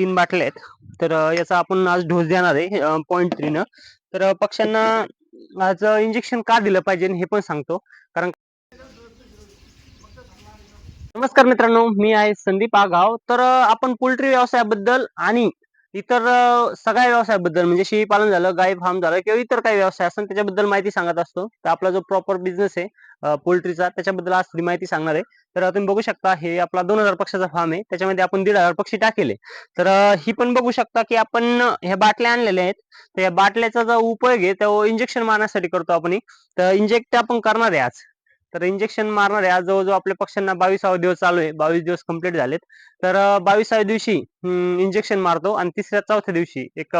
तीन बाटल्या आहेत. तर याचा आपण आज डोस देणार आहे पॉईंट थ्री न. तर पक्ष्यांना आज इंजेक्शन का दिलं पाहिजे हे पण सांगतो. कारण नमस्कार मित्रांनो मी आहे संदीप आगाव. तर आपण पोल्ट्री व्यवसायाबद्दल आणि इतर सगळ्या व्यवसायाबद्दल म्हणजे शेळी पालन झालं गाय फार्म झालं किंवा इतर काही व्यवसाय असेल त्याच्याबद्दल माहिती सांगत असतो. तर आपला जो प्रॉपर बिझनेस आहे पोल्ट्रीचा त्याच्याबद्दल आज थोडी माहिती सांगणार आहे. तर तुम्ही बघू शकता हे आपला दोन हजार पक्षाचा फार्म आहे. त्याच्यामध्ये आपण दीड हजार पक्षी टाकेले. तर ही पण बघू शकता की आपण ह्या बाटल्या आणलेल्या आहेत. तर या बाटल्याचा जो उपयोग आहे तो इंजेक्शन मारण्यासाठी करतो आपण तर इंजेक्ट आपण करणार आहे आज. तर इंजेक्शन मारणार आहे. आज जवळजवळ आपल्या पक्ष्यांना बावीसावा दिवस चालू आहे. बावीस दिवस कंप्लीट झालेत. तर बावीसाव्या दिवशी इंजेक्शन मारतो आणि तिसऱ्या चौथ्या दिवशी एक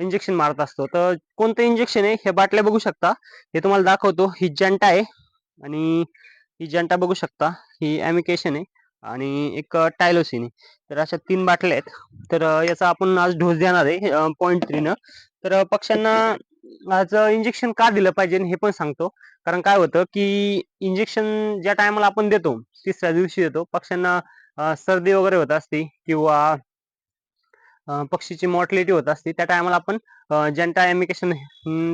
इंजेक्शन मारत असतो. तर कोणतं इंजेक्शन आहे हे बाटल्या बघू शकता. हे तुम्हाला दाखवतो. ही जंटा आहे आणि ही जंटा बघू शकता. ही ॲमिकेशन आहे आणि एक टायलोसिन आहे. तर अशा तीन बाटल्या आहेत. तर याचा आपण आज डोस देणार आहे पॉईंट थ्री न. तर पक्ष्यांना इंजेक्शन का दिलं पाहिजे हे पण सांगतो. कारण काय होतं की इंजेक्शन ज्या टायमाला आपण देतो तिसऱ्या दिवशी देतो. पक्ष्यांना सर्दी वगैरे होत असते किंवा पक्षीची मॉर्टलिटी होत असते त्या टायमाला आपण जंटा एमिकेशन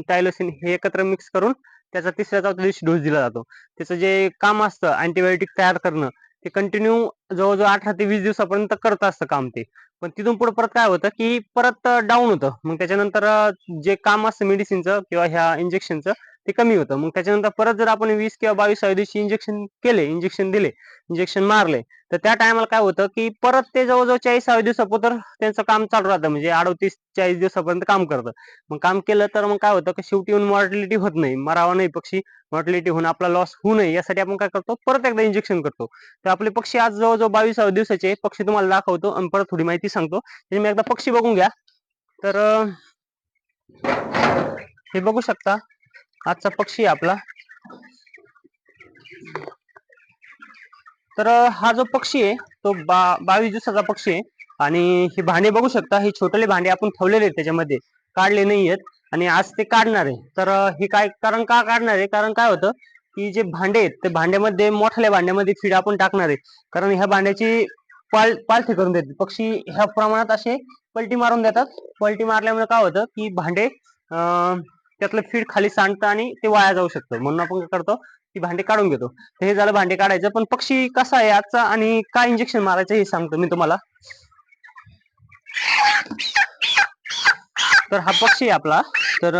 टायलोसिन हे एकत्र मिक्स करून त्याचा तिसऱ्या चौथ्या दिवशी डोस दिला जातो. त्याचं जे काम असतं अँटीबायोटिक तयार करणं ते कंटिन्यू जवळजवळ अठरा ते वीस दिवसापर्यंत करत असतं काम ते. पण तिथून पुढे परत काय होतं की परत डाऊन होतं. मग त्याच्यानंतर जे काम असतं मेडिसिनचं किंवा ह्या इंजेक्शनचं ते कमी होतं. मग त्याच्यानंतर परत जर आपण वीस किंवा बावीसाव्या दिवशी इंजेक्शन केले इंजेक्शन दिले इंजेक्शन मारले तर त्या टायमाला काय होतं की परत ते जवळजवळ चाळीसाव्या दिवसापर्यंत त्यांचं काम चालू राहतं. म्हणजे अडतीस चाळीस दिवसापर्यंत काम करतं. मग काम केलं तर मग काय होतं की शेवटी येऊन मॉर्टिलिटी होत नाही. मरावा नाही पक्षी. मॉर्टिलिटी होऊन आपला लॉस होऊ नये. यासाठी आपण काय करतो? परत एकदा इंजेक्शन करतो. तर आपले पक्षी आज जवळजवळ बावीसाव्या दिवसाचे पक्षी तुम्हाला दाखवतो आणि परत थोडी माहिती सांगतो. मी एकदा पक्षी बघून घ्या. तर हे बघू शकता. आजचा पक्षी आहे आपला. तर हा जो पक्षी आहे तो बा बावीस दिवसाचा पक्षी आहे. आणि हे भांडे बघू शकता हे छोटेले भांडे आपण ठेवलेले आहेत त्याच्यामध्ये. काढले नाही आहेत आणि आज ते काढणार आहे. तर हे काय कारण का काढणार आहे? कारण काय होतं की जे भांडे आहेत ते भांड्यामध्ये मोठ्या भांड्यामध्ये फीड आपण टाकणार आहे. कारण ह्या भांड्याची पाल पालथी करून देते पक्षी ह्या प्रमाणात असे पलटी मारून देतात. पलटी मारल्यामुळे काय होतं की भांडे अं, त्यातलं फीड खाली सांडतं आणि ते वाया जाऊ शकतं. म्हणून आपण काय करतो की भांडे काढून घेतो. तर हे झालं भांडे काढायचं. पण पक्षी कसा आहे आजचा आणि काय इंजेक्शन मारायचं हे सांगतो मी तुम्हाला. तर हा पक्षी आहे आपला. तर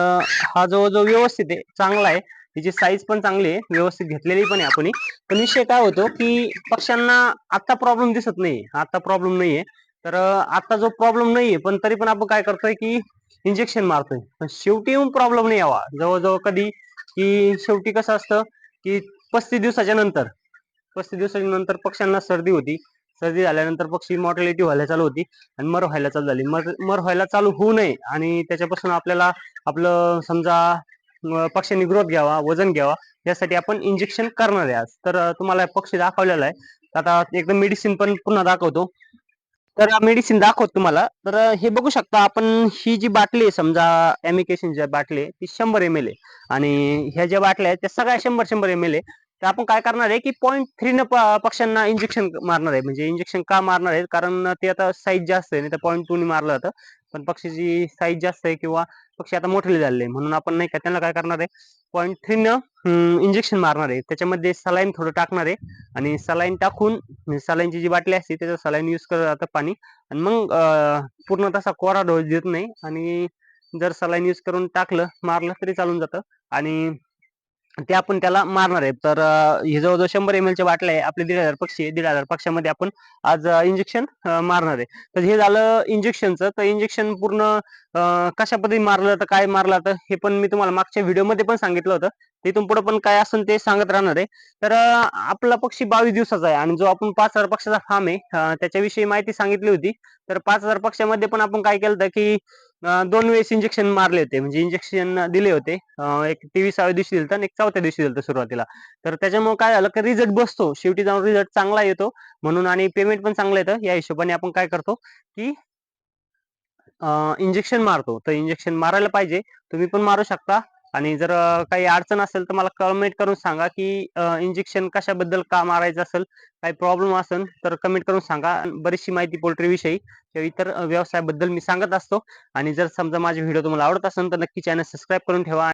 हा जवळजवळ व्यवस्थित आहे. चांगला आहे. तिची साईज पण चांगली आहे. व्यवस्थित घेतलेली पण आहे आपण पण विषय काय होतो की पक्ष्यांना आता प्रॉब्लेम दिसत नाही आता प्रॉब्लेम नाहीये. तर आता जो प्रॉब्लेम नाहीये पण तरी पण आपण काय करतोय की इंजेक्शन मारतोय. पण शेवटी येऊन प्रॉब्लेम नाही यावा. जवळजवळ कधी की शेवटी कसं असतं की पस्तीस दिवसाच्या नंतर पस्तीस दिवसाच्या नंतर पक्ष्यांना सर्दी होती. सर्दी झाल्यानंतर पक्षी मॉर्टॅलिटी व्हायला चालू होती आणि मर व्हायला चालू झाली. मर मर व्हायला चालू होऊ नये आणि त्याच्यापासून आपल्याला आपलं समजा पक्ष्यांनी ग्रोथ घ्यावा वजन घ्यावा यासाठी आपण इंजेक्शन करणार आहे आज. तर तुम्हाला पक्षी दाखवलेला आहे. आता एकदम मेडिसिन पण पुन्हा दाखवतो. तर मेडिसिन दाखवतो तुम्हाला. तर हे बघू शकता आपण ही जी बाटली आहे समजा एमिकेशन ज्या बाटली आहे ती शंभर एम एल आहे. आणि ह्या ज्या बाटल्या आहेत त्या सगळ्या शंभर शंभर एम एल आहे. तर आपण काय करणार आहे की पॉईंट थ्री न पक्ष्यांना इंजेक्शन मारणार आहे. म्हणजे इंजेक्शन का मारणार आहे कारण ते आता साईज जास्त आहे नाही तर पॉईंट टू ने मारलं जातं. पण पक्षीची साईज जास्त आहे किंवा पक्षी आता मोठे झालेले म्हणून आपण नाही का त्यांना काय करणार आहे? पॉईंट थ्रीनं इंजेक्शन मारणार आहे. त्याच्यामध्ये सलाईन थोडं टाकणार आहे. आणि सलाईन टाकून सलाईनची जी बाटली असते त्याचं सलाईन यूज करत जातं पाणी. आणि मग पूर्ण तसा कोरा डोस देत नाही. आणि जर सलाईन यूज करून टाकलं मारलं तरी चालून जातं. आणि ते आपण त्याला मारणार आहे. तर हे जवळजवळ शंभर एम एलच्या बाटल्या आहे. आपले दीड हजार पक्षी दीड हजार पक्षामध्ये आपण आज इंजेक्शन मारणार आहे. तर हे झालं इंजेक्शनचं तर इंजेक्शन पूर्ण कशा पद्धती मारलं तर काय मारलं तर हे पण मी तुम्हाला मागच्या व्हिडिओमध्ये पण सांगितलं होतं. तिथून पुढे पण काय असेल ते सांगत राहणार आहे. तर आपला पक्षी बावीस दिवसाचा आहे आणि जो आपण पाच हजार पक्षाचा फार्म आहे त्याच्याविषयी माहिती सांगितली होती. तर पाच हजार पक्षामध्ये पण आपण काय केलं होतं की दोन वेळेस इंजेक्शन मारले होते. म्हणजे इंजेक्शन दिले होते. एक तेवीसाव्या दिवशी दिलं आणि एक चौथ्या दिवशी दिलं सुरुवातीला. तर त्याच्यामुळे काय झालं की रिझल्ट बसतो. शेवटी जाऊन रिझल्ट चांगला येतो. म्हणून आणि पेमेंट पण चांगलं येतं. या हिशोबाने आपण काय करतो की इंजेक्शन मारतो. तर इंजेक्शन मारायला पाहिजे. तुम्ही पण मारू शकता. आणि जर काही अडचण असेल तर मला कमेंट करून सांगा की इंजेक्शन कशाबद्दल का मारायचं असेल काही प्रॉब्लेम असेल तर कमेंट करून सांगा. बरीचशी माहिती पोल्ट्री विषयी किंवा इतर व्यवसायाबद्दल मी सांगत असतो. आणि जर समजा माझे व्हिडिओ तुम्हाला आवडत असेल तर नक्की चॅनल सबस्क्राईब करून ठेवा.